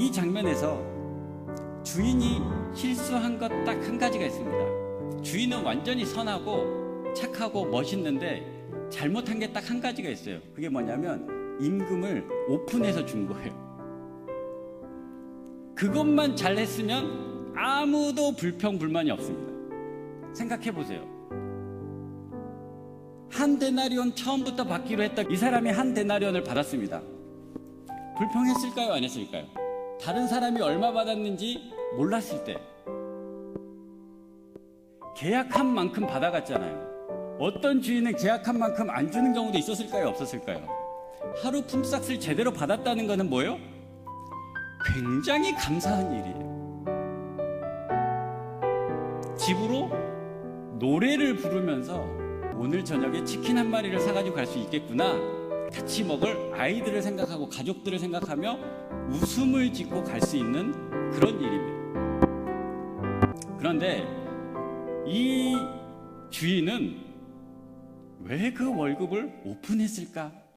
이 장면에서 주인이 실수한 것 딱 한 가지가 있습니다. 주인은 완전히 선하고 착하고 멋있는데 잘못한 게 딱 한 가지가 있어요. 그게 뭐냐면 임금을 오픈해서 준 거예요. 그것만 잘했으면 아무도 불평 불만이 없습니다. 생각해 보세요. 한 데나리온 처음부터 받기로 했다. 이 사람이 한 데나리온을 받았습니다. 불평했을까요? 안 했을까요? 다른 사람이 얼마 받았는지 몰랐을 때 계약한 만큼 받아갔잖아요. 어떤 주인은 계약한 만큼 안 주는 경우도 있었을까요? 없었을까요? 하루 품삯을 제대로 받았다는 것은 뭐예요? 굉장히 감사한 일이에요. 집으로 노래를 부르면서 오늘 저녁에 치킨 한 마리를 사가지고 갈 수 있겠구나. 같이 먹을 아이들을 생각하고 가족들을 생각하며 웃음을 짓고 갈 수 있는 그런 일입니다. 그런데 이 주인은 왜 그 월급을 오픈했을까